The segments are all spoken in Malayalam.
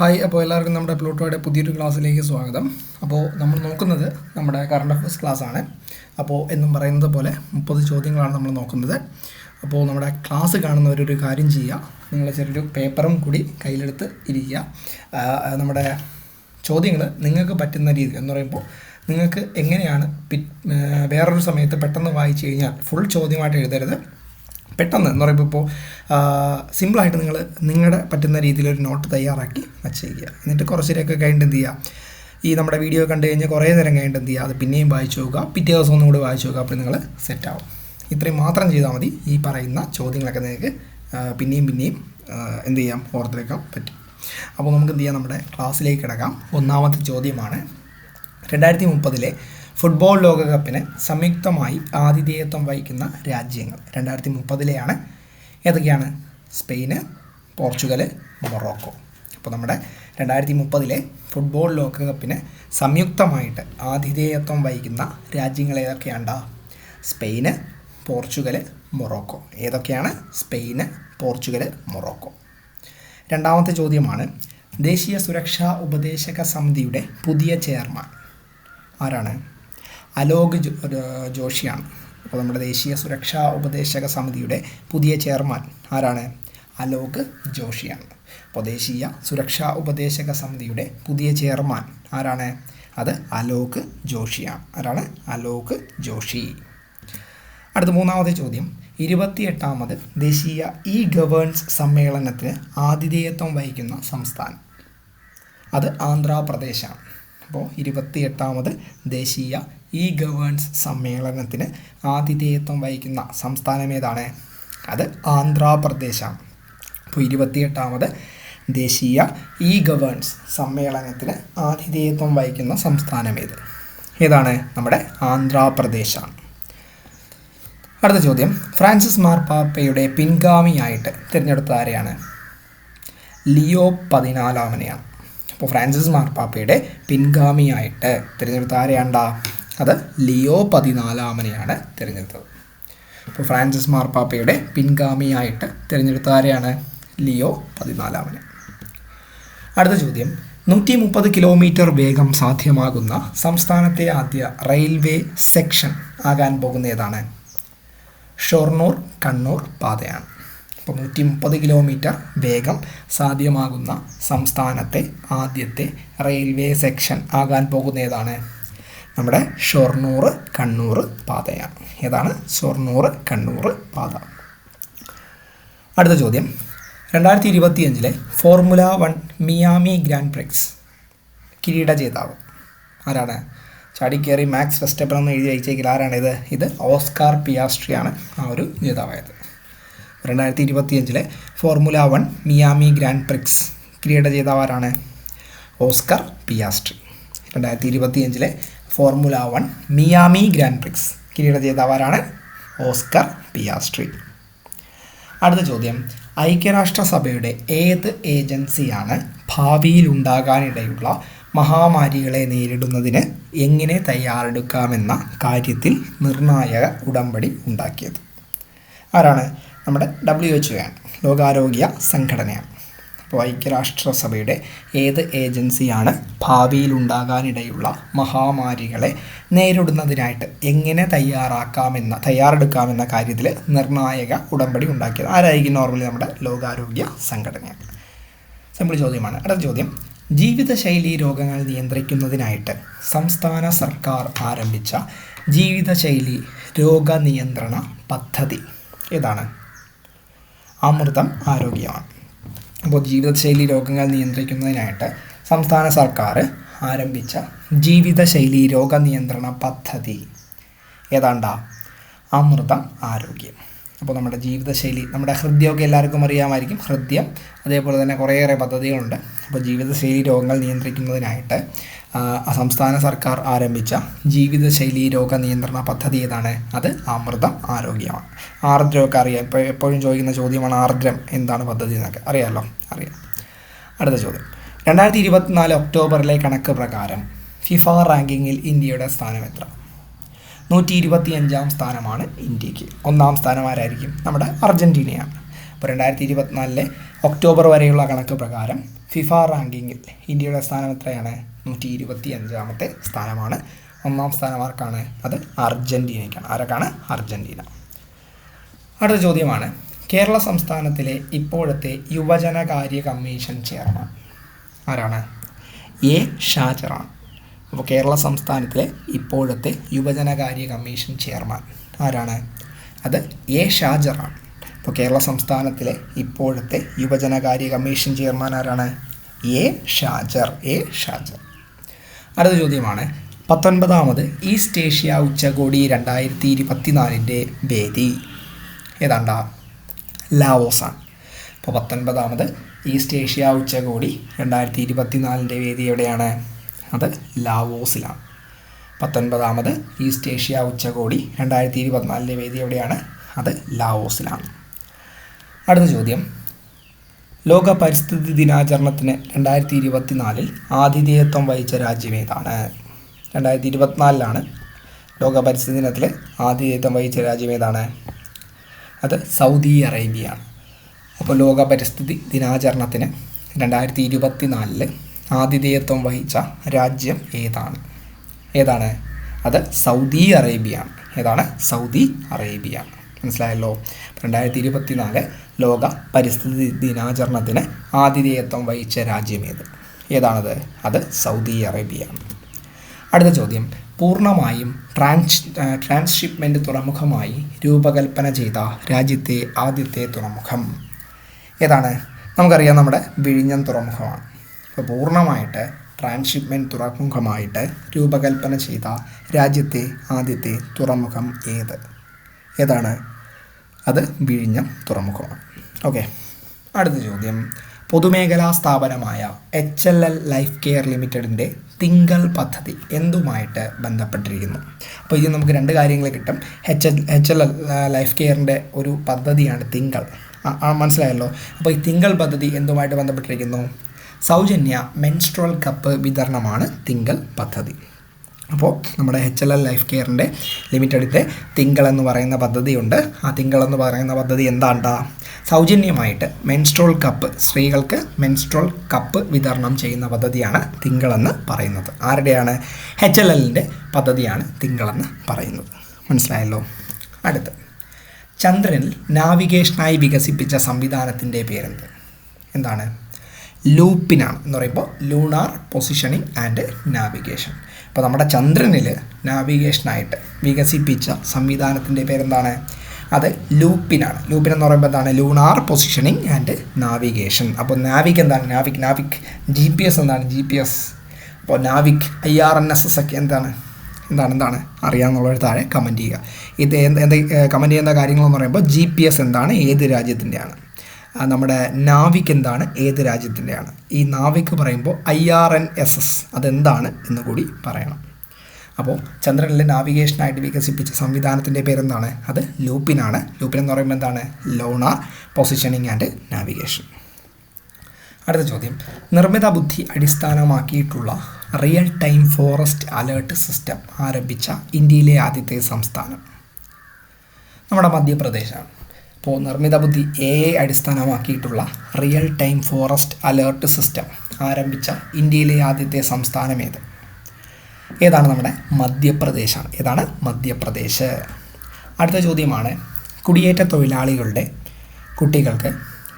ഹായ് അപ്പോൾ എല്ലാവർക്കും നമ്മുടെ പ്ലൂട്ടോയുടെ പുതിയൊരു ക്ലാസ്സിലേക്ക് സ്വാഗതം. അപ്പോൾ നമ്മൾ നോക്കുന്നത് നമ്മുടെ കറണ്ട് അഫയേഴ്സ് ക്ലാസ് ആണ്. അപ്പോൾ എന്നും പറയുന്നത് പോലെ മുപ്പത് ചോദ്യങ്ങളാണ് നമ്മൾ നോക്കുന്നത്. അപ്പോൾ നമ്മുടെ ക്ലാസ് കാണുന്നവരൊരു കാര്യം ചെയ്യുക. നിങ്ങൾ ചെറിയൊരു പേപ്പറും കൂടി കയ്യിലെടുത്ത് ഇരിക്കുക. നമ്മുടെ ചോദ്യങ്ങൾ നിങ്ങൾക്ക് പറ്റുന്ന രീതി എന്ന് പറയുമ്പോൾ നിങ്ങൾക്ക് എങ്ങനെയാണ് പി വേറൊരു സമയത്ത് പെട്ടെന്ന് വായിച്ചു കഴിഞ്ഞാൽ ഫുൾ ചോദ്യമായിട്ട് എഴുതരുത്. പെട്ടെന്ന് എന്ന് പറയുമ്പോൾ ഇപ്പോൾ സിമ്പിളായിട്ട് നിങ്ങൾ നിങ്ങളുടെ പറ്റുന്ന രീതിയിൽ ഒരു നോട്ട് തയ്യാറാക്കി വച്ചേക്കുക. എന്നിട്ട് കുറച്ചേരൊക്കെ കഴിഞ്ഞിട്ട് എന്ത് ചെയ്യുക ഈ നമ്മുടെ വീഡിയോ കണ്ടു കഴിഞ്ഞാൽ കുറേ നേരം കഴിഞ്ഞിട്ട് എന്ത് ചെയ്യുക അത് പിന്നെയും വായിച്ചു നോക്കുക. പിറ്റേ ദിവസം ഒന്നും കൂടി വായിച്ചു നോക്കുക. അപ്പോൾ നിങ്ങൾ സെറ്റാവും ഇത്രയും മാത്രം ചെയ്താൽ മതി. ഈ പറയുന്ന ചോദ്യങ്ങളൊക്കെ നിങ്ങൾക്ക് പിന്നെയും പിന്നെയും എന്ത് ചെയ്യാം? ഓർത്തെടുക്കാൻ പറ്റും. അപ്പോൾ നമുക്ക് എന്ത് ചെയ്യാം? നമ്മുടെ ക്ലാസ്സിലേക്ക് കിടക്കാം. ഒന്നാമത്തെ ചോദ്യമാണ് രണ്ടായിരത്തി മുപ്പതിലെ ഫുട്ബോൾ ലോകകപ്പിന് സംയുക്തമായി ആതിഥേയത്വം വഹിക്കുന്ന രാജ്യങ്ങൾ രണ്ടായിരത്തി മുപ്പതിലെയാണ് ഏതൊക്കെയാണ്? Spain Portugal Morocco. അപ്പോൾ നമ്മുടെ രണ്ടായിരത്തി മുപ്പതിലെ ഫുട്ബോൾ ലോകകപ്പിന് സംയുക്തമായിട്ട് ആതിഥേയത്വം വഹിക്കുന്ന രാജ്യങ്ങൾ ഏതൊക്കെയാണ്ടാ? Spain Portugal Morocco. ഏതൊക്കെയാണ്? Spain Portugal Morocco. രണ്ടാമത്തെ ചോദ്യമാണ് ദേശീയ സുരക്ഷാ ഉപദേശക സമിതിയുടെ പുതിയ ചെയർമാൻ ആരാണ്? അലോക് ജോഷിയാണ്. അപ്പോൾ നമ്മുടെ ദേശീയ സുരക്ഷാ ഉപദേശക സമിതിയുടെ പുതിയ ചെയർമാൻ ആരാണ്? അലോക് ജോഷിയാണ്. അപ്പോൾ ദേശീയ സുരക്ഷാ ഉപദേശക സമിതിയുടെ പുതിയ ചെയർമാൻ ആരാണ്? അത് അലോക് ജോഷിയാണ്. ആരാണ്? അലോക് ജോഷി. അടുത്ത മൂന്നാമത്തെ ചോദ്യം. ഇരുപത്തിയെട്ടാമത് ദേശീയ ഇ ഗവേൺസ് സമ്മേളനത്തിന് ആതിഥേയത്വം വഹിക്കുന്ന സംസ്ഥാനം. അത് ആന്ധ്രാപ്രദേശാണ്. അപ്പോൾ ഇരുപത്തിയെട്ടാമത് ദേശീയ ഇ ഗവേൺസ് സമ്മേളനത്തിന് ആതിഥേയത്വം വഹിക്കുന്ന സംസ്ഥാനം ഏതാണ്? അത് ആന്ധ്രാപ്രദേശാണ്. അപ്പോൾ ഇരുപത്തിയെട്ടാമത് ദേശീയ ഇ ഗവേൺസ് സമ്മേളനത്തിന് ആതിഥേയത്വം വഹിക്കുന്ന സംസ്ഥാനം ഏത്? ഏതാണ്? നമ്മുടെ ആന്ധ്രാപ്രദേശാണ്. അടുത്ത ചോദ്യം. ഫ്രാൻസിസ് മാർപ്പാപ്പയുടെ പിൻഗാമിയായിട്ട് തിരഞ്ഞെടുത്ത ആരെയാണ്? ലിയോ പതിനാലാമനെയാണ്. അപ്പോൾ ഫ്രാൻസിസ് മാർപ്പാപ്പയുടെ പിൻഗാമിയായിട്ട് തിരഞ്ഞെടുത്ത ആരെയാണ്ടാ? അത് ലിയോ പതിനാലാമനെയാണ് തിരഞ്ഞെടുത്തത്. അപ്പോൾ ഫ്രാൻസിസ് മാർപ്പാപ്പയുടെ പിൻഗാമിയായിട്ട് തിരഞ്ഞെടുത്ത ആരെയാണ്? ലിയോ പതിനാലാമനെ. അടുത്ത ചോദ്യം. നൂറ്റി മുപ്പത് കിലോമീറ്റർ വേഗം സാധ്യമാകുന്ന സംസ്ഥാനത്തെ ആദ്യ റെയിൽവേ സെക്ഷൻ ആകാൻ പോകുന്ന ഏതാണ്? ഷൊർണൂർ കണ്ണൂർ പാതയാണ്. അപ്പോൾ നൂറ്റി മുപ്പത് കിലോമീറ്റർ വേഗം സാധ്യമാകുന്ന സംസ്ഥാനത്തെ ആദ്യത്തെ റെയിൽവേ സെക്ഷൻ ആകാൻ പോകുന്ന ഏതാണ്? നമ്മുടെ ഷൊർണൂർ കണ്ണൂർ പാതയാണ്. ഏതാണ്? ഷൊർണൂർ കണ്ണൂർ പാത. അടുത്ത ചോദ്യം. രണ്ടായിരത്തി ഇരുപത്തിയഞ്ചിലെ Formula One Miami Grand Prix കിരീട ജേതാവ് ആരാണ്? ചാടിക്കേറി മാക്സ് ഫെസ്റ്റപ്പൻ എന്ന് എഴുതി അയച്ചെങ്കിൽ ആരാണ് ഇത്? ഇത് ഓസ്കാർ പിയാസ്ട്രിയാണ് ആ ഒരു ജേതാവായത്. രണ്ടായിരത്തി ഇരുപത്തിയഞ്ചിലെ Formula One Miami Grand Prix കിരീട ജേതാവ് ആരാണ്? Oscar Piastri. രണ്ടായിരത്തി ഇരുപത്തിയഞ്ചിലെ Formula One Miami Grand Prix കിരീട ജേതാവാരാണ് ഓസ്കർ പിയാസ്ട്രി. അടുത്ത ചോദ്യം. ഐക്യരാഷ്ട്രസഭയുടെ ഏത് ഏജൻസിയാണ് ഭാവിയിൽ ഉണ്ടാകാനിടയുള്ള മഹാമാരികളെ നേരിടുന്നതിന് എങ്ങനെ തയ്യാറെടുക്കാമെന്ന കാര്യത്തിൽ നിർണായക ഉടമ്പടി ഉണ്ടാക്കിയത്? ആരാണ്? നമ്മുടെ ഡബ്ല്യു എച്ച് ആണ്. ലോകാരോഗ്യ സംഘടനയാണ്. ഐക്യരാഷ്ട്രസഭയുടെ ഏത് ഏജൻസിയാണ് ഭാവിയിൽ ഉണ്ടാകാനിടയുള്ള മഹാമാരികളെ നേരിടുന്നതിനായിട്ട് എങ്ങനെ തയ്യാറാക്കാമെന്ന തയ്യാറെടുക്കാമെന്ന കാര്യത്തിൽ നിർണായക ഉടമ്പടി ഉണ്ടാക്കിയത്? ആരായിരിക്കും നോർമലി നമ്മുടെ ലോകാരോഗ്യ സംഘടനയാണ്? സിമ്പിൾ ചോദ്യമാണ്. അടുത്ത ചോദ്യം. ജീവിതശൈലി രോഗങ്ങൾ നിയന്ത്രിക്കുന്നതിനായിട്ട് സംസ്ഥാന സർക്കാർ ആരംഭിച്ച ജീവിതശൈലി രോഗനിയന്ത്രണ പദ്ധതി ഏതാണ്? അമൃതം ആരോഗ്യമാണ്. അപ്പോൾ ജീവിതശൈലി രോഗങ്ങൾ നിയന്ത്രിക്കുന്നതിനായിട്ട് സംസ്ഥാന സർക്കാർ ആരംഭിച്ച ജീവിതശൈലി രോഗനിയന്ത്രണ പദ്ധതി. ഏതാണ്ടാ? അമൃതം ആരോഗ്യം. അപ്പോൾ നമ്മുടെ ജീവിതശൈലി നമ്മുടെ ഹൃദ്യമൊക്കെ എല്ലാവർക്കും അറിയാമായിരിക്കും. ഹൃദ്യം അതേപോലെ തന്നെ കുറേയേറെ പദ്ധതികളുണ്ട്. അപ്പോൾ ജീവിതശൈലി രോഗങ്ങൾ നിയന്ത്രിക്കുന്നതിനായിട്ട് സംസ്ഥാന സർക്കാർ ആരംഭിച്ച ജീവിതശൈലി രോഗ നിയന്ത്രണ പദ്ധതി ഏതാണ്? അത് അമൃതം ആരോഗ്യമാണ്. ആർദ്രമൊക്കെ അറിയാം. ഇപ്പോൾ എപ്പോഴും ചോദിക്കുന്ന ചോദ്യമാണ് ആർദ്രം എന്താണ് പദ്ധതി എന്നൊക്കെ. അറിയാമല്ലോ അറിയാം. അടുത്ത ചോദ്യം. രണ്ടായിരത്തി ഇരുപത്തിനാല് ഒക്ടോബറിലെ കണക്ക് പ്രകാരം ഫിഫ റാങ്കിങ്ങിൽ ഇന്ത്യയുടെ സ്ഥാനം എത്ര? നൂറ്റി ഇരുപത്തി അഞ്ചാം സ്ഥാനമാണ് ഇന്ത്യയ്ക്ക്. ഒന്നാം സ്ഥാനം ആരായിരിക്കും? നമ്മുടെ അർജന്റീനയാണ് അപ്പോൾ രണ്ടായിരത്തി ഇരുപത്തിനാലിലെ ഒക്ടോബർ വരെയുള്ള കണക്ക് പ്രകാരം ഫിഫ റാങ്കിങ്ങിൽ ഇന്ത്യയുടെ സ്ഥാനം എത്രയാണ്? നൂറ്റി ഇരുപത്തി അഞ്ചാമത്തെ സ്ഥാനമാണ്. ഒന്നാം സ്ഥാനം ആർക്കാണ്? അത് അർജന്റീനയ്ക്കാണ് ആരൊക്കെയാണ്? അർജന്റീന അടുത്ത ചോദ്യമാണ്. കേരള സംസ്ഥാനത്തിലെ ഇപ്പോഴത്തെ യുവജനകാര്യ കമ്മീഷൻ ചെയർമാൻ ആരാണ്? എ. ഷാജറാണ് അപ്പോൾ കേരള സംസ്ഥാനത്തിലെ ഇപ്പോഴത്തെ യുവജനകാര്യ കമ്മീഷൻ ചെയർമാൻ ആരാണ്? അത് എ. ഷാജറാണ് അപ്പോൾ കേരള സംസ്ഥാനത്തിലെ ഇപ്പോഴത്തെ യുവജനകാര്യ കമ്മീഷൻ ചെയർമാൻ ആരാണ്? എ ഷാജർ. എ ഷാജർ. അടുത്ത ചോദ്യമാണ്. പത്തൊൻപതാമത് ഈസ്റ്റ് ഏഷ്യ ഉച്ചകോടി രണ്ടായിരത്തി ഇരുപത്തിനാലിന്റെ വേദി ഏതാണ്ടാ? ലാവോസാണ്. അപ്പോൾ പത്തൊൻപതാമത് ഈസ്റ്റ് ഏഷ്യ ഉച്ചകോടി രണ്ടായിരത്തി ഇരുപത്തിനാലിന്റെ വേദി എവിടെയാണ്? അത് ലാവോസിലാണ്. പത്തൊൻപതാമത് ഈസ്റ്റ് ഏഷ്യ ഉച്ചകോടി രണ്ടായിരത്തി ഇരുപത്തിനാലിന്റെ വേദി എവിടെയാണ്? അത് ലാവോസിലാണ്. അടുത്ത ചോദ്യം. ലോക പരിസ്ഥിതി ദിനാചരണത്തിന് രണ്ടായിരത്തി ഇരുപത്തിനാലിൽ ആതിഥേയത്വം വഹിച്ച രാജ്യം ഏതാണ്? രണ്ടായിരത്തി ഇരുപത്തിനാലിലാണ് ലോക പരിസ്ഥിതി ദിനത്തിൽ ആതിഥേയത്വം വഹിച്ച രാജ്യം ഏതാണ്? അത് സൗദി അറേബ്യയാണ്. അപ്പോൾ ലോക പരിസ്ഥിതി ദിനാചരണത്തിന് രണ്ടായിരത്തി ഇരുപത്തിനാലിൽ ആതിഥേയത്വം വഹിച്ച രാജ്യം ഏതാണ്? ഏതാണ്? അത് സൗദി അറേബ്യയാണ്. ഏതാണ്? സൗദി അറേബ്യ മനസ്സിലായല്ലോ? രണ്ടായിരത്തി ഇരുപത്തിനാല് ലോക പരിസ്ഥിതി ദിനാചരണത്തിന് ആതിഥേയത്വം വഹിച്ച രാജ്യം ഏത്? ഏതാണത്? അത് സൗദി അറേബ്യയാണ്. അടുത്ത ചോദ്യം. പൂർണമായും ട്രാൻസ് ട്രാൻസ്ഷിപ്മെന്റ് തുറമുഖമായി രൂപകൽപ്പന ചെയ്ത രാജ്യത്തെ ആദ്യത്തെ തുറമുഖം. ഏതാണ്? നമുക്കറിയാം നമ്മുടെ വിഴിഞ്ഞം തുറമുഖമാണ്. അപ്പോൾ പൂർണമായിട്ട് ട്രാൻസ്ഷിപ്മെന്റ് തുറമുഖമായിട്ട് രൂപകൽപ്പന ചെയ്ത രാജ്യത്തെ ആദ്യത്തെ തുറമുഖം ഏത്? ഏതാണ്? അത് വിഴിഞ്ഞം തുറമുഖമാണ്. ഓക്കെ അടുത്ത ചോദ്യം. പൊതുമേഖലാ സ്ഥാപനമായ H L L life care ലിമിറ്റഡിന്റെ തിങ്കൾ പദ്ധതി എന്തുമായിട്ട് ബന്ധപ്പെട്ടിരിക്കുന്നു? അപ്പോൾ ഇതിൽ നമുക്ക് രണ്ട് കാര്യങ്ങൾ കിട്ടും. H L H L L life കെയറിന്റെ ഒരു പദ്ധതിയാണ് തിങ്കൾ. മനസ്സിലായല്ലോ? അപ്പോൾ ഈ തിങ്കൾ പദ്ധതി എന്തുമായിട്ട് ബന്ധപ്പെട്ടിരിക്കുന്നു? സൗജന്യ മെൻസ്ട്രൽ കപ്പ് വിതരണമാണ് തിങ്കൾ പദ്ധതി. അപ്പോൾ നമ്മുടെ എച്ച് എൽ എൽ ലൈഫ് കെയറിന്റെ ലിമിറ്റഡിന്റെ തിങ്കൾ എന്ന് പറയുന്ന പദ്ധതിയുണ്ട്. ആ തിങ്കൾ എന്ന് പറയുന്ന പദ്ധതി എന്താണ്ടാ? സൗജന്യമായിട്ട് മെൻസ്ട്രോൾ കപ്പ് സ്ത്രീകൾക്ക് മെൻസ്ട്രോൾ കപ്പ് വിതരണം ചെയ്യുന്ന പദ്ധതിയാണ് തിങ്കളെന്ന് പറയുന്നത്. ആരുടെയാണ്? എച്ച് എൽ എല്ലിന്റെ പദ്ധതിയാണ് തിങ്കളെന്ന് പറയുന്നത്. മനസ്സിലായല്ലോ? അടുത്ത്. ചന്ദ്രനിൽ നാവിഗേഷനായി വികസിപ്പിച്ച സംവിധാനത്തിന്റെ പേരെന്ത്? എന്താണ്? ലൂപ്പിനാണ് എന്ന് പറയുമ്പോൾ ലൂണാർ പൊസിഷനിങ് ആൻഡ് നാവിഗേഷൻ അപ്പോൾ നമ്മുടെ ചന്ദ്രനിൽ നാവിഗേഷനായിട്ട് വികസിപ്പിച്ച സംവിധാനത്തിന്റെ പേരെന്താണ്? അത് ലൂപ്പിനാണ്. ലൂപ്പിൻ എന്ന് പറയുമ്പോൾ എന്താണ്? ലൂണാർ പൊസിഷനിങ് ആൻഡ് നാവിഗേഷൻ അപ്പോൾ നാവിക് എന്താണ്? NavIC NavIC G P S എന്താണ്? ജി പി എസ് അപ്പോൾ NavIC I R N S S ഒക്കെ എന്താണ്? എന്താണ്? എന്താണ്? അറിയാമെന്നുള്ളവർ താഴെ കമന്റ് ചെയ്യുക. ഇത് എന്ത് എന്ത് കമന്റ് ചെയ്യുന്ന കാര്യങ്ങളെന്ന് പറയുമ്പോൾ ജി പി എസ് എന്താണ്? ഏത് രാജ്യത്തിന്റെയാണ് നമ്മുടെ നാവിക് എന്താണ്? ഏത് രാജ്യത്തിന്റെയാണ്? ഈ നാവിക് പറയുമ്പോൾ I R N S S അതെന്താണ് എന്ന് കൂടി പറയണം. അപ്പോൾ ചന്ദ്രനിലെ നാവിഗേഷനായിട്ട് വികസിപ്പിച്ച സംവിധാനത്തിന്റെ പേരെന്താണ്? അത് ലൂപ്പിനാണ്. ലൂപ്പിൻ എന്ന് പറയുമ്പോൾ എന്താണ്? Lunar positioning and navigation. അടുത്ത ചോദ്യം. നിർമ്മിത ബുദ്ധി അടിസ്ഥാനമാക്കിയിട്ടുള്ള real time forest alert system ആരംഭിച്ച ഇന്ത്യയിലെ ആദ്യത്തെ സംസ്ഥാനം. നമ്മുടെ മധ്യപ്രദേശാണ്. അപ്പോൾ നിർമ്മിത ബുദ്ധി എ അടിസ്ഥാനമാക്കിയിട്ടുള്ള real time forest alert system ആരംഭിച്ച ഇന്ത്യയിലെ ആദ്യത്തെ സംസ്ഥാനം ഏത്? ഏതാണ് നമ്മുടെ മധ്യപ്രദേശാണ്. ഏതാണ് മധ്യപ്രദേശ്? അടുത്ത ചോദ്യമാണ് കുടിയേറ്റ തൊഴിലാളികളുടെ കുട്ടികൾക്ക്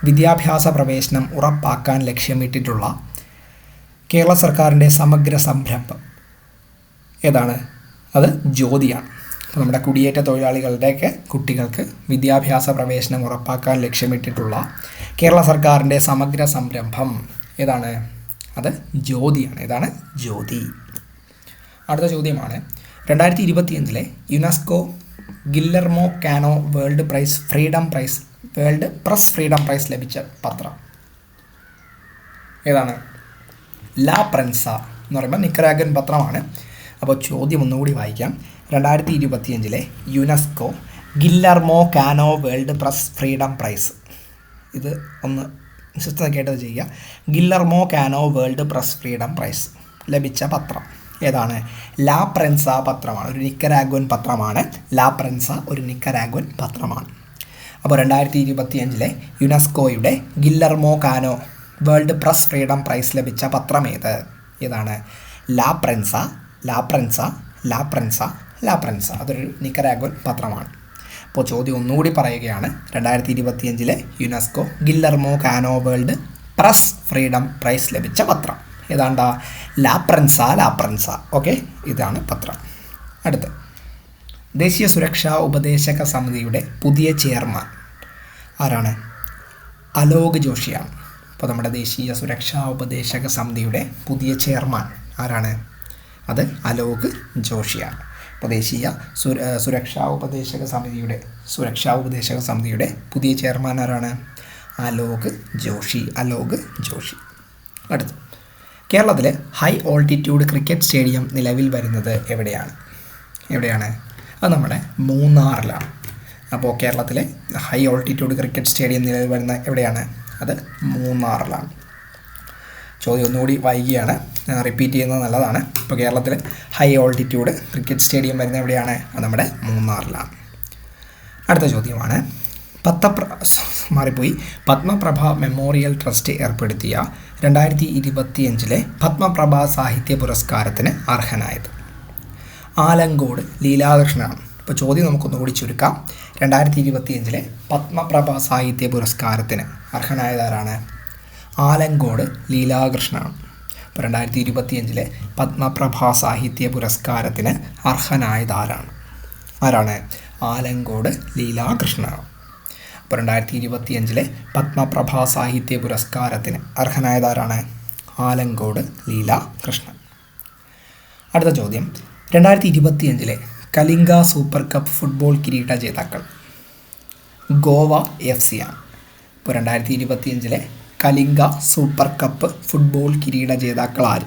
വിദ്യാഭ്യാസ പ്രവേശനം ഉറപ്പാക്കാൻ ലക്ഷ്യമിട്ടിട്ടുള്ള കേരള സർക്കാരിന്റെ സമഗ്ര സംരംഭം. ഏതാണ്? അത് ജ്യോതിയാണ്. നമ്മുടെ കുടിയേറ്റ തൊഴിലാളികളുടെയൊക്കെ കുട്ടികൾക്ക് വിദ്യാഭ്യാസ പ്രവേശനം ഉറപ്പാക്കാൻ ലക്ഷ്യമിട്ടിട്ടുള്ള കേരള സർക്കാരിന്റെ സമഗ്ര സംരംഭം ഏതാണ്? അത് ജ്യോതിയാണ്. ഏതാണ്? ജ്യോതി. അടുത്ത ചോദ്യമാണ്. രണ്ടായിരത്തി ഇരുപത്തിയഞ്ചിലെ UNESCO Guillermo Cano World Prize Freedom Prize World Press Freedom Prize ലഭിച്ച പത്രം. ഏതാണ്? ലാ പ്രൻസ എന്ന് പറയുമ്പോൾ നിക്കരാഗൻ പത്രമാണ്. അപ്പോൾ ചോദ്യം ഒന്നുകൂടി വായിക്കാം. രണ്ടായിരത്തി ഇരുപത്തിയഞ്ചിലെ UNESCO Guillermo Cano World Press Freedom Prize. ഇത് ഒന്ന് വിശ്വസ്തമായിട്ട് ചെയ്യുക. Guillermo Cano World Press Freedom Prize. ലഭിച്ച പത്രം ഏതാണ്? ലാ പ്രൻസ പത്രമാണ്. ഒരു നിക്കരാഗ്വൻ പത്രമാണ്. ലാ പ്രൻസ ഒരു നിക്കരാഗ്വൻ പത്രമാണ്. അപ്പോൾ രണ്ടായിരത്തി ഇരുപത്തി അഞ്ചിലെ യുനെസ്കോയുടെ Guillermo Cano World Press Freedom Prize ലഭിച്ച പത്രം ഏത് ഏതാണ്? ലാ പ്രൻസ ലാ പ്രൻസ ലാ പ്രൻസ ലാ പ്രൻസ അതൊരു നിക്കരാഗോൻ പത്രമാണ്. അപ്പോൾ ചോദ്യം ഒന്നുകൂടി പറയുകയാണ്. രണ്ടായിരത്തി ഇരുപത്തിയഞ്ചിലെ UNESCO Guillermo Cano World Press Freedom prize ലഭിച്ച പത്രം. ഏതാണ്ടാ? La Prensa La Prensa okay? ഇതാണ് പത്രം. അടുത്ത്. ദേശീയ സുരക്ഷാ ഉപദേശക സമിതിയുടെ പുതിയ ചെയർമാൻ ആരാണ്? അലോക് ജോഷിയാണ്. അപ്പോൾ നമ്മുടെ ദേശീയ സുരക്ഷാ ഉപദേശക സമിതിയുടെ പുതിയ ചെയർമാൻ ആരാണ്? അത് അലോക് ജോഷിയാണ്. അപ്പോൾ ദേശീയ സുര സുരക്ഷാ ഉപദേശക സമിതിയുടെ സുരക്ഷാ ഉപദേശക സമിതിയുടെ പുതിയ ചെയർമാൻ ആരാണ്? അലോക് ജോഷി അലോക് ജോഷി. അടുത്തു കേരളത്തിലെ ഹൈ ഓൾട്ടിറ്റ്യൂഡ് ക്രിക്കറ്റ് സ്റ്റേഡിയം നിലവിൽ വരുന്നത് എവിടെയാണ്? എവിടെയാണ്? അത് നമ്മുടെ മൂന്നാറിലാണ്. അപ്പോൾ കേരളത്തിലെ ഹൈ ഓൾട്ടിറ്റ്യൂഡ് ക്രിക്കറ്റ് സ്റ്റേഡിയം നിലവിൽ വരുന്ന എവിടെയാണ്? അത് മൂന്നാറിലാണ്. ചോദ്യം ഒന്നുകൂടി വൈകിയാണ്. റിപ്പീറ്റ് ചെയ്യുന്നത് നല്ലതാണ്. ഇപ്പോൾ കേരളത്തിൽ ഹൈ ഓൾട്ടിറ്റ്യൂഡ് ക്രിക്കറ്റ് സ്റ്റേഡിയം വരുന്ന എവിടെയാണ്? നമ്മുടെ മൂന്നാറിലാണ്. അടുത്ത ചോദ്യമാണ്. പത്തപ്ര മാറിപ്പോയി. പത്മപ്രഭ മെമ്മോറിയൽ ട്രസ്റ്റ് ഏർപ്പെടുത്തിയ രണ്ടായിരത്തി ഇരുപത്തിയഞ്ചിലെ പത്മപ്രഭ സാഹിത്യ പുരസ്കാരത്തിന് അർഹനായത് ആലങ്കോട് ലീലാകൃഷ്ണനാണ്. ഇപ്പോൾ ചോദ്യം നമുക്കൊന്നുകൂടി ചുരുക്കാം. രണ്ടായിരത്തി ഇരുപത്തിയഞ്ചിലെ പത്മപ്രഭ സാഹിത്യ പുരസ്കാരത്തിന് അർഹനായത് ആരാണ്? ആലങ്കോട് ലീലാകൃഷ്ണനാണ്. അപ്പം രണ്ടായിരത്തി ഇരുപത്തിയഞ്ചിലെ പത്മപ്രഭ സാഹിത്യ പുരസ്കാരത്തിന് അർഹനായത് ആരാണ്? ആലങ്കോട് ലീലാകൃഷ്ണനാണ്. അപ്പോൾ രണ്ടായിരത്തി ഇരുപത്തിയഞ്ചിലെ പത്മപ്രഭ സാഹിത്യ പുരസ്കാരത്തിന് അർഹനായത് ആരാണ് ആലങ്കോട് ലീലാകൃഷ്ണൻ. അടുത്ത ചോദ്യം. രണ്ടായിരത്തി ഇരുപത്തിയഞ്ചിലെ കലിംഗ സൂപ്പർ കപ്പ് ഫുട്ബോൾ കിരീട ജേതാക്കൾ ഗോവ എഫ് സി ആണ്. ഇപ്പോൾ രണ്ടായിരത്തി ഇരുപത്തിയഞ്ചിലെ കലിംഗ സൂപ്പർ കപ്പ് ഫുട്ബോൾ കിരീട ജേതാക്കൾ ആര്?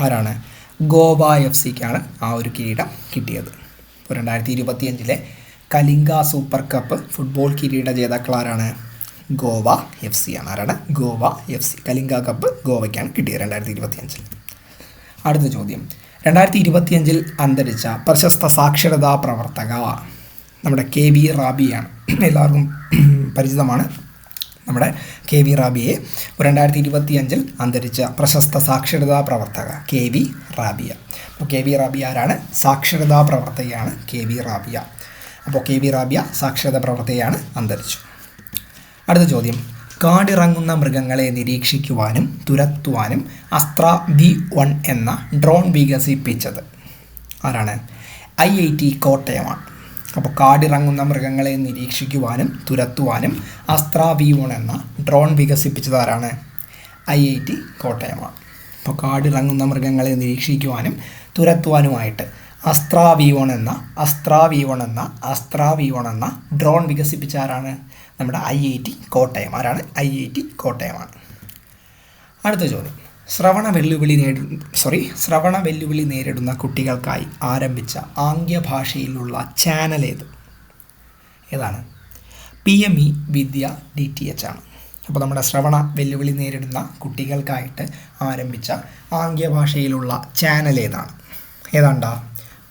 ആരാണ്? ഗോവ എഫ് സിക്കാണ് ആ ഒരു കിരീടം കിട്ടിയത്. ഇപ്പോൾ രണ്ടായിരത്തി ഇരുപത്തിയഞ്ചിലെ കലിംഗ സൂപ്പർ കപ്പ് ഫുട്ബോൾ കിരീട ജേതാക്കൾ ആരാണ്? ഗോവ എഫ് സി ആണ് ആരാണ്? Goa F C Kalinga cup ഗോവയ്ക്കാണ് കിട്ടിയത് രണ്ടായിരത്തി ഇരുപത്തിയഞ്ചിൽ അടുത്ത ചോദ്യം. രണ്ടായിരത്തി ഇരുപത്തിയഞ്ചിൽ അന്തരിച്ച പ്രശസ്ത സാക്ഷരതാ പ്രവർത്തക നമ്മുടെ കെ വി റാബിയാണ്. എല്ലാവർക്കും പരിചിതമാണ്. നമ്മുടെ കെ വി റാബിയെ രണ്ടായിരത്തി ഇരുപത്തി അഞ്ചിൽ അന്തരിച്ച പ്രശസ്ത സാക്ഷരതാ പ്രവർത്തക കെ വി റാബിയ. അപ്പോൾ കെ വി റാബിയ ആരാണ്? സാക്ഷരതാ പ്രവർത്തകയാണ് കെ വി റാബിയ. അപ്പോൾ കെ വി റാബിയ സാക്ഷരതാ പ്രവർത്തകയാണ് അന്തരിച്ചു. അടുത്ത ചോദ്യം. കാടിറങ്ങുന്ന മൃഗങ്ങളെ നിരീക്ഷിക്കുവാനും തുരത്തുവാനും അസ്ത്ര ബി വൺ എന്ന ഡ്രോൺ വികസിപ്പിച്ചത് ആരാണ്? ഐ ഐ ടി കോട്ടയമാണ്. അപ്പോൾ കാടിറങ്ങുന്ന മൃഗങ്ങളെ നിരീക്ഷിക്കുവാനും തുരത്തുവാനും അസ്ത്ര വി വൺ എന്ന ഡ്രോൺ വികസിപ്പിച്ചതാരാണ്? ഐ ഐ ടി കോട്ടയമാണ് അപ്പോൾ കാടിറങ്ങുന്ന മൃഗങ്ങളെ നിരീക്ഷിക്കുവാനും തുരത്തുവാനുമായിട്ട് അസ്ത്ര വി വൺ എന്ന അസ്ത്ര വി വൺ എന്ന അസ്ത്ര വി വൺ എന്ന ഡ്രോൺ വികസിപ്പിച്ച ആരാണ് നമ്മുടെ ഐ ഐ ടി കോട്ടയം ആരാണ് ഐ ഐ ടി കോട്ടയമാണ് അടുത്ത ചോദ്യം. ശ്രവണ വെല്ലുവിളി നേരി സോറി ശ്രവണ വെല്ലുവിളി നേരിടുന്ന കുട്ടികൾക്കായി ആരംഭിച്ച ആംഗ്യ ഭാഷയിലുള്ള ചാനൽ ഏത്? ഏതാണ്? P M E Vidya D T H ആണ്. അപ്പോൾ നമ്മുടെ ശ്രവണ വെല്ലുവിളി നേരിടുന്ന കുട്ടികൾക്കായിട്ട് ആരംഭിച്ച ആംഗ്യ ഭാഷയിലുള്ള ചാനൽ ഏതാണ്? ഏതാണ്ടാ?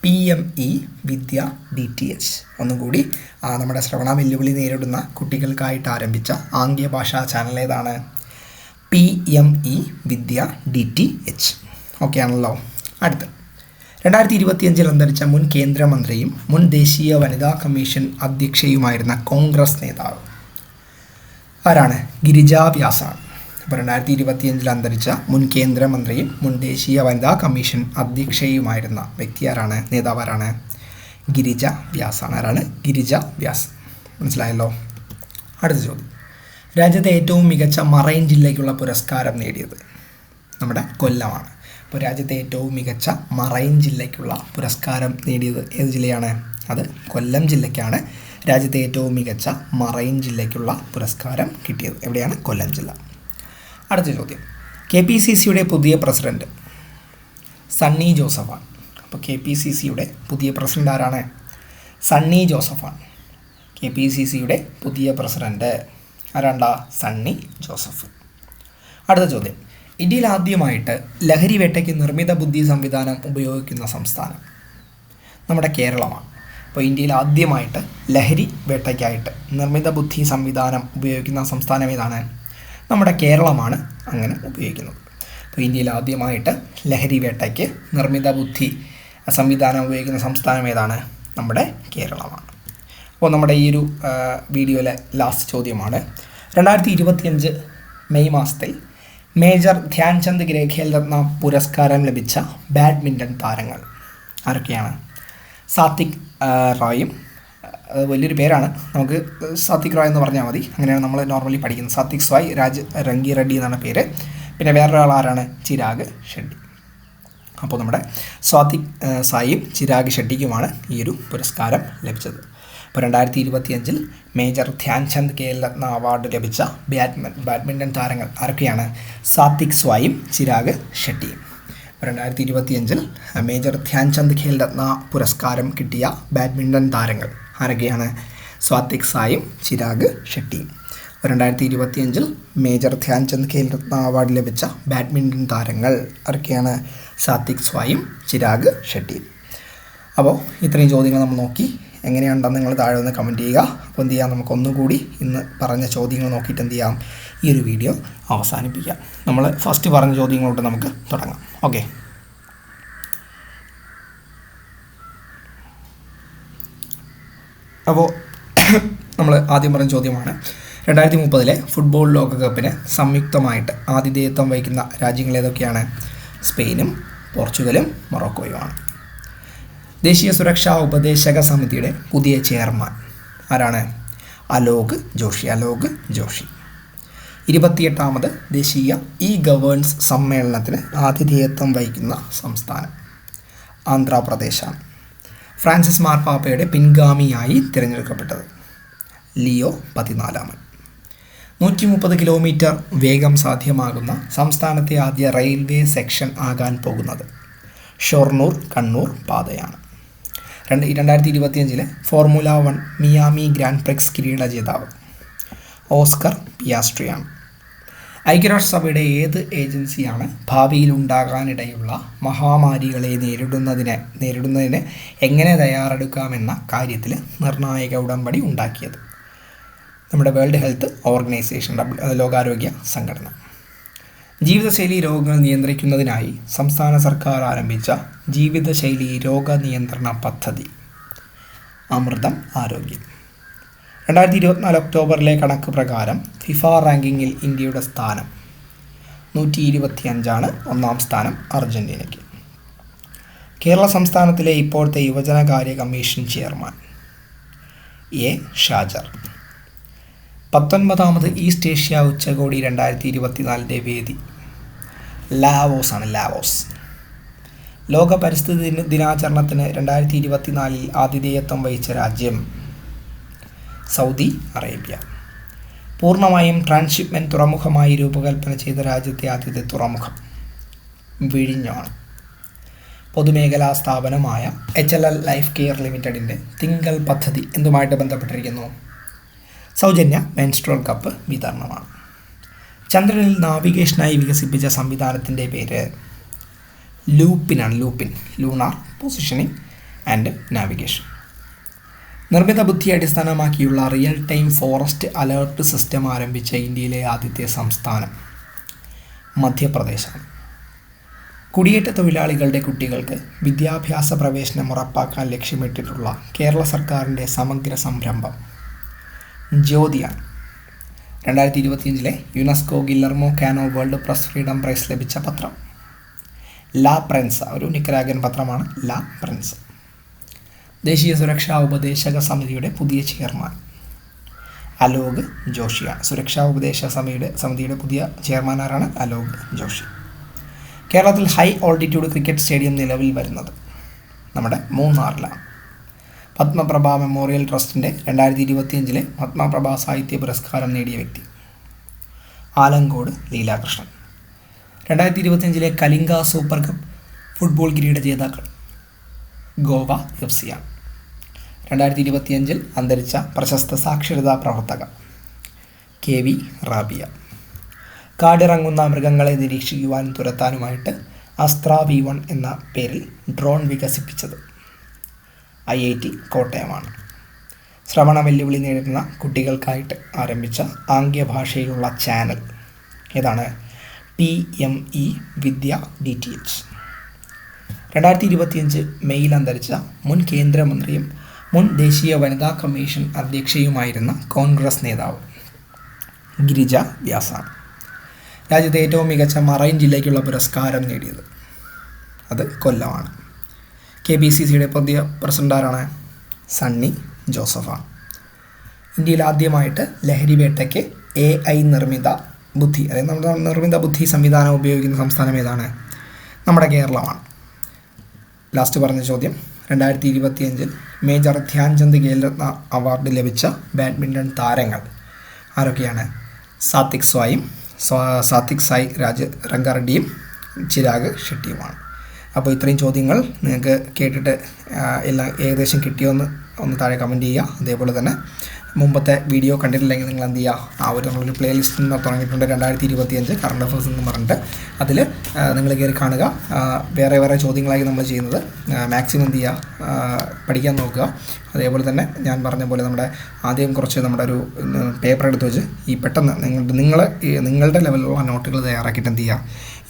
P M E Vidya D T H ഒന്നുകൂടി കൂടി നമ്മുടെ ശ്രവണ വെല്ലുവിളി നേരിടുന്ന കുട്ടികൾക്കായിട്ട് ആരംഭിച്ച ആംഗ്യ ഭാഷാ ചാനൽ ഏതാണ്? P M E Vidya D T H okay ആണല്ലോ. അടുത്ത. രണ്ടായിരത്തി ഇരുപത്തിയഞ്ചിൽ അന്തരിച്ച മുൻ കേന്ദ്രമന്ത്രിയും മുൻ ദേശീയ വനിതാ കമ്മീഷൻ അധ്യക്ഷയുമായിരുന്ന കോൺഗ്രസ് നേതാവ് ആരാണ്? ഗിരിജാ വ്യാസാണ്. അപ്പോൾ രണ്ടായിരത്തി ഇരുപത്തിയഞ്ചിൽ അന്തരിച്ച മുൻ കേന്ദ്രമന്ത്രിയും മുൻ ദേശീയ വനിതാ കമ്മീഷൻ അധ്യക്ഷയുമായിരുന്ന വ്യക്തി ആരാണ്? നേതാവ് ആരാണ്? ഗിരിജ വ്യാസാണ്. ആരാണ്? ഗിരിജ വ്യാസ്. മനസ്സിലായല്ലോ? അടുത്ത ചോദ്യം. രാജ്യത്തെ ഏറ്റവും മികച്ച മറൈൻ ജില്ലയ്ക്കുള്ള പുരസ്കാരം നേടിയത് നമ്മുടെ കൊല്ലമാണ്. അപ്പോൾ രാജ്യത്തെ ഏറ്റവും മികച്ച മറൈൻ ജില്ലയ്ക്കുള്ള പുരസ്കാരം നേടിയത് ഏത് ജില്ലയാണ്? അത് കൊല്ലം ജില്ലയ്ക്കാണ്. രാജ്യത്തെ ഏറ്റവും മികച്ച മറൈൻ ജില്ലയ്ക്കുള്ള പുരസ്കാരം കിട്ടിയത് എവിടെയാണ്? കൊല്ലം ജില്ല. അടുത്ത ചോദ്യം. കെ പി സി സിയുടെ പുതിയ പ്രസിഡന്റ് സണ്ണി ജോസഫാണ് അപ്പോൾ കെ പി സി സിയുടെ പുതിയ പ്രസിഡന്റ് ആരാണ്? സണ്ണി ജോസഫാണ് കെ പി സി സിയുടെ പുതിയ പ്രസിഡന്റ് ആരാണ്ടാ? സണ്ണി ജോസഫ്. അടുത്ത ചോദ്യം. ഇന്ത്യയിൽ ആദ്യമായിട്ട് ലഹരി വേട്ടയ്ക്ക് നിർമ്മിത ബുദ്ധി സംവിധാനം ഉപയോഗിക്കുന്ന സംസ്ഥാനം നമ്മുടെ കേരളമാണ്. അപ്പോൾ ഇന്ത്യയിൽ ആദ്യമായിട്ട് ലഹരി വേട്ടയ്ക്കായിട്ട് നിർമ്മിത ബുദ്ധി സംവിധാനം ഉപയോഗിക്കുന്ന സംസ്ഥാനം ഏതാണ്? നമ്മുടെ കേരളമാണ് അങ്ങനെ ഉപയോഗിക്കുന്നത്. അപ്പോൾ ഇന്ത്യയിൽ ആദ്യമായിട്ട് ലഹരി വേട്ടയ്ക്ക് നിർമ്മിത ബുദ്ധി സംവിധാനം ഉപയോഗിക്കുന്ന സംസ്ഥാനം ഏതാണ്? നമ്മുടെ കേരളമാണ്. അപ്പോൾ നമ്മുടെ ഈ ഒരു വീഡിയോയിലെ ലാസ്റ്റ് ചോദ്യമാണ്. രണ്ടായിരത്തി ഇരുപത്തിയഞ്ച് മെയ് മാസത്തിൽ മേജർ ധ്യാൻചന്ദ് ഗ്രേഖേൽ രത്ന പുരസ്കാരം ലഭിച്ച ബാഡ്മിന്റൺ താരങ്ങൾ ആരൊക്കെയാണ്? സാത്വിക് റോയും വലിയൊരു പേരാണ്. നമുക്ക് സാത്വിക് റോയ് എന്ന് പറഞ്ഞാൽ മതി. അങ്ങനെയാണ് നമ്മൾ നോർമലി പഠിക്കുന്നത്. സാത്വിക് സ്വായ് രാജ് രംഗി റെഡ്ഡി എന്നാണ് പേര്. പിന്നെ വേറൊരാൾ ആരാണ്? ചിരാഗ് ഷെഡ്ഡി. അപ്പോൾ നമ്മുടെ സ്വാതിക് സായിയും ചിരാഗ് ഷെഡ്ഡിക്കുമാണ് ഈ ഒരു പുരസ്കാരം ലഭിച്ചത്. അപ്പോൾ രണ്ടായിരത്തി ഇരുപത്തിയഞ്ചിൽ മേജർ ധ്യാൻചന്ദ് ഖേൽ രത്ന അവാർഡ് ലഭിച്ച ബാഡ്മിൻ ബാഡ്മിന്റൺ താരങ്ങൾ ആരൊക്കെയാണ്? സാത്വിക് സ്വായും ചിരാഗ് ഷെട്ടിയും. രണ്ടായിരത്തി ഇരുപത്തിയഞ്ചിൽ മേജർ ധ്യാൻചന്ദ് ഖേൽ രത്ന പുരസ്കാരം കിട്ടിയ ബാഡ്മിന്റൺ താരങ്ങൾ ആരൊക്കെയാണ്? സ്വാത്വിക് സായും ചിരാഗ് ഷെട്ടിയും. രണ്ടായിരത്തി ഇരുപത്തിയഞ്ചിൽ മേജർ ധ്യാൻചന്ദ് ഖേൽ രത്ന അവാർഡ് ലഭിച്ച ബാഡ്മിന്റൺ താരങ്ങൾ ആരൊക്കെയാണ്? സാത്വിക് സ്വായും ചിരാഗ് ഷെട്ടിയും. അപ്പോൾ ഇത്രയും ചോദ്യങ്ങൾ നമ്മൾ നോക്കി. എങ്ങനെയുണ്ടെന്ന് നിങ്ങൾ താഴെ ഒന്ന് കമന്റ് ചെയ്യുക. അപ്പോൾ എന്ത് ചെയ്യാം? നമുക്ക് ഒന്നുകൂടി ഇന്ന് പറഞ്ഞ ചോദ്യങ്ങൾ നോക്കിയിട്ട് എന്ത് ചെയ്യാം? ഈ ഒരു വീഡിയോ അവസാനിപ്പിക്കാം. നമ്മൾ ഫസ്റ്റ് പറഞ്ഞ ചോദ്യങ്ങളോട്ട് നമുക്ക് തുടങ്ങാം. ഓക്കെ അപ്പോൾ നമ്മൾ ആദ്യം പറഞ്ഞ ചോദ്യമാണ്. രണ്ടായിരത്തി മുപ്പതിലെ ഫുട്ബോൾ ലോകകപ്പിന് സംയുക്തമായിട്ട് ആതിഥേയത്വം വഹിക്കുന്ന രാജ്യങ്ങൾ ഏതൊക്കെയാണ്? സ്പെയിനും പോർച്ചുഗലും മൊറോക്കോയുമാണ്. ദേശീയ സുരക്ഷാ ഉപദേശക സമിതിയുടെ പുതിയ ചെയർമാൻ. ആരാണ്? അലോക് ജോഷി. അലോക് ജോഷി. ഇരുപത്തിയെട്ടാമത് ദേശീയ ഇ ഗവേൺസ് സമ്മേളനത്തിന് ആതിഥേയത്വം വഹിക്കുന്ന സംസ്ഥാനം. ആന്ധ്രാപ്രദേശാണ്. ഫ്രാൻസിസ് മാർപ്പാപ്പയുടെ പിൻഗാമിയായി തിരഞ്ഞെടുക്കപ്പെട്ടത്. ലിയോ പതിനാലാമൻ. നൂറ്റി മുപ്പത് കിലോമീറ്റർ വേഗം സാധ്യമാകുന്ന സംസ്ഥാനത്തെ ആദ്യ റെയിൽവേ സെക്ഷൻ ആകാൻ പോകുന്നത് ഷൊർണൂർ കണ്ണൂർ പാതയാണ്. രണ്ട് രണ്ടായിരത്തി ഇരുപത്തിയഞ്ചിലെ Formula One Miami Grand Prix കിരീട ജേതാവ് ഓസ്കർ പിയാസ്ട്രിയാണ്. ഐക്യരാഷ്ട്രസഭയുടെ ഏത് ഏജൻസിയാണ് ഭാവിയിൽ ഉണ്ടാകാനിടയുള്ള മഹാമാരികളെ നേരിടുന്നതിന് നേരിടുന്നതിന് എങ്ങനെ തയ്യാറെടുക്കാമെന്ന കാര്യത്തിൽ നിർണായക ഉടമ്പടി ഉണ്ടാക്കിയത്. നമ്മുടെ വേൾഡ് ഹെൽത്ത് ഓർഗനൈസേഷൻ ലോകാരോഗ്യ സംഘടന. ജീവിതശൈലി രോഗങ്ങൾ നിയന്ത്രിക്കുന്നതിനായി സംസ്ഥാന സർക്കാർ ആരംഭിച്ച ജീവിതശൈലി രോഗ നിയന്ത്രണ പദ്ധതി. അമൃതം ആരോഗ്യം. രണ്ടായിരത്തി ഇരുപത്തിനാല് ഒക്ടോബറിലെ കണക്ക് പ്രകാരം ഫിഫ റാങ്കിങ്ങിൽ ഇന്ത്യയുടെ സ്ഥാനം നൂറ്റി ഇരുപത്തി അഞ്ചാണ് ഒന്നാം സ്ഥാനം അർജന്റീനയ്ക്ക് കേരള സംസ്ഥാനത്തിലെ ഇപ്പോഴത്തെ യുവജനകാര്യ കമ്മീഷൻ ചെയർമാൻ എ. ഷാജർ. പത്തൊൻപതാമത് ഈസ്റ്റ് ഏഷ്യ ഉച്ചകോടി രണ്ടായിരത്തി ഇരുപത്തിനാലിന്റെ വേദി. ലാവോസ് ആണ് ലാവോസ്. ലോക പരിസ്ഥിതി ദിന- ദിനാചരണത്തിന് രണ്ടായിരത്തി ഇരുപത്തിനാലിൽ ആതിഥേയത്വം വഹിച്ച രാജ്യം സൗദി അറേബ്യ. പൂർണമായും ട്രാൻസ്ഷിപ്മെന്റ് തുറമുഖമായി രൂപകൽപ്പന ചെയ്ത രാജ്യത്തെ ആദ്യത്തെ തുറമുഖം വിഴിഞ്ഞാണ്. പൊതുമേഖലാ സ്ഥാപനമായ H L L life care ലിമിറ്റഡിന്റെ തിങ്കൾ പദ്ധതി എന്തുമായിട്ട് ബന്ധപ്പെട്ടിരിക്കുന്നു? സൗജന്യ മെൻസ്ട്രോൾ കപ്പ് വിതരണമാണ്. ചന്ദ്രനിൽ നാവിഗേഷനായി വികസിപ്പിച്ച സംവിധാനത്തിന്റെ പേര് ലൂപ്പിനാണ് Lupin lunar positioning and navigation നിർമ്മിത ബുദ്ധി അടിസ്ഥാനമാക്കിയുള്ള real time forest alert system ആരംഭിച്ച ഇന്ത്യയിലെ ആദ്യത്തെ സംസ്ഥാനം മധ്യപ്രദേശാണ്. കുടിയേറ്റ തൊഴിലാളികളുടെ കുട്ടികൾക്ക് വിദ്യാഭ്യാസ പ്രവേശനം ഉറപ്പാക്കാൻ ലക്ഷ്യമിട്ടിട്ടുള്ള കേരള സർക്കാരിന്റെ സമഗ്ര സംരംഭം ജ്യോതിയാണ്. രണ്ടായിരത്തി ഇരുപത്തിയഞ്ചിലെ UNESCO Guillermo Cano World Press Freedom Prize ലഭിച്ച പത്രം. ലാ പ്രൻസ ഒരു നിക്കരാഗൻ പത്രമാണ് ലാ പ്രിൻസ്. ദേശീയ സുരക്ഷാ ഉപദേശക സമിതിയുടെ പുതിയ ചെയർമാൻ. അലോക് ജോഷിയാണ് സുരക്ഷാ ഉപദേശക സമിതിയുടെ സമിതിയുടെ പുതിയ ചെയർമാൻ ആരാണ്? അലോക് ജോഷി. കേരളത്തിൽ ഹൈ ഓൾട്ടിറ്റ്യൂഡ് ക്രിക്കറ്റ് സ്റ്റേഡിയം നിലവിൽ വരുന്നത് നമ്മുടെ മൂന്നാറിലാണ്. പത്മപ്രഭ മെമ്മോറിയൽ ട്രസ്റ്റിന്റെ രണ്ടായിരത്തി ഇരുപത്തിയഞ്ചിലെ പത്മപ്രഭ സാഹിത്യ പുരസ്കാരം നേടിയ വ്യക്തി. ആലങ്കോട് ലീലാകൃഷ്ണൻ. രണ്ടായിരത്തി ഇരുപത്തിയഞ്ചിലെ കലിംഗ സൂപ്പർ കപ്പ് ഫുട്ബോൾ കിരീട ജേതാക്കൾ ഗോവ എഫ് സിയാണ് രണ്ടായിരത്തി ഇരുപത്തിയഞ്ചിൽ അന്തരിച്ച പ്രശസ്ത സാക്ഷരതാ പ്രവർത്തക കെ വി റാബിയ. കാടിറങ്ങുന്ന മൃഗങ്ങളെ നിരീക്ഷിക്കുവാനും തുരത്താനുമായിട്ട് അസ്ത്ര വി വൺ എന്ന പേരിൽ ഡ്രോൺ വികസിപ്പിച്ചത് ഐ ഐ ടി കോട്ടയമാണ്. ശ്രവണ വെല്ലുവിളി നേരിടുന്ന കുട്ടികൾക്കായിട്ട് ആരംഭിച്ച ആംഗ്യഭാഷയിലുള്ള ചാനൽ ഏതാണ്? P M E Vidya D T H. രണ്ടായിരത്തി ഇരുപത്തിയഞ്ച് മെയ്യിൽ അന്തരിച്ച മുൻ കേന്ദ്രമന്ത്രിയും മുൻ ദേശീയ വനിതാ കമ്മീഷൻ അധ്യക്ഷയുമായിരുന്ന കോൺഗ്രസ് നേതാവ് ഗിരിജ വ്യാസാണ്. രാജ്യത്തെ ഏറ്റവും മികച്ച മറൈൻ ജില്ലയ്ക്കുള്ള പുരസ്കാരം നേടിയത് അത് കൊല്ലമാണ്. കെ ബി സി സിയുടെ പുതിയ പ്രസിഡന്റ് ആരാണ് സണ്ണി ജോസഫാണ്. ഇന്ത്യയിൽ ആദ്യമായിട്ട് ലഹരി വേട്ടയ്ക്ക് എ ഐ നിർമ്മിത ബുദ്ധി അതായത് നമ്മുടെ നിർമ്മിത ബുദ്ധി സംവിധാനം ഉപയോഗിക്കുന്ന സംസ്ഥാനം ഏതാണ്? നമ്മുടെ കേരളമാണ്. ലാസ്റ്റ് പറഞ്ഞ ചോദ്യം രണ്ടായിരത്തി ഇരുപത്തിയഞ്ചിൽ മേജർ ധ്യാൻചന്ദ് ഖേൽരത്ന അവാർഡ് ലഭിച്ച ബാഡ്മിന്റൺ താരങ്ങൾ ആരൊക്കെയാണ്? സാത്വിക് സ്വായും സ്വാ- സാത്വിക് സായി രാജ് രംഗാറെഡ്ഡിയും ചിരാഗ് ഷെട്ടിയുമാണ്. അപ്പോൾ ഇത്രയും ചോദ്യങ്ങൾ നിങ്ങൾക്ക് കേട്ടിട്ട് എല്ലാം ഏകദേശം കിട്ടിയോന്ന് ഒന്ന് താഴെ കമന്റ് ചെയ്യുക. അതേപോലെ തന്നെ മുമ്പത്തെ വീഡിയോ കണ്ടിട്ടില്ലെങ്കിൽ നിങ്ങൾ എന്ത് ചെയ്യുക? ആ ഒരു നമ്മളൊരു പ്ലേ ലിസ്റ്റ് നിന്ന് തുടങ്ങിയിട്ടുണ്ട് രണ്ടായിരത്തി ഇരുപത്തി അഞ്ച് കറണ്ട് അഫേഴ്സ് എന്ന് പറഞ്ഞിട്ട്. അതിൽ നിങ്ങൾ കയറി കാണുക. വേറെ വേറെ ചോദ്യങ്ങളായി നമ്മൾ ചെയ്യുന്നത്. മാക്സിമം എന്ത് ചെയ്യുക? പഠിക്കാൻ നോക്കുക. അതേപോലെ തന്നെ ഞാൻ പറഞ്ഞ പോലെ നമ്മുടെ ആദ്യം കുറച്ച് നമ്മുടെ ഒരു പേപ്പർ എടുത്ത് വെച്ച് ഈ പെട്ടെന്ന് നിങ്ങളുടെ നിങ്ങൾ നിങ്ങളുടെ ലെവലിലുള്ള നോട്ടുകൾ തയ്യാറാക്കിയിട്ട് എന്ത് ചെയ്യുക?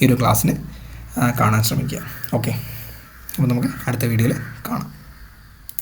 ഈ ഒരു ക്ലാസ്സിന് കാണാൻ ശ്രമിക്കുക. ഓക്കെ അപ്പോൾ നമുക്ക് അടുത്ത വീഡിയോയിൽ കാണാം.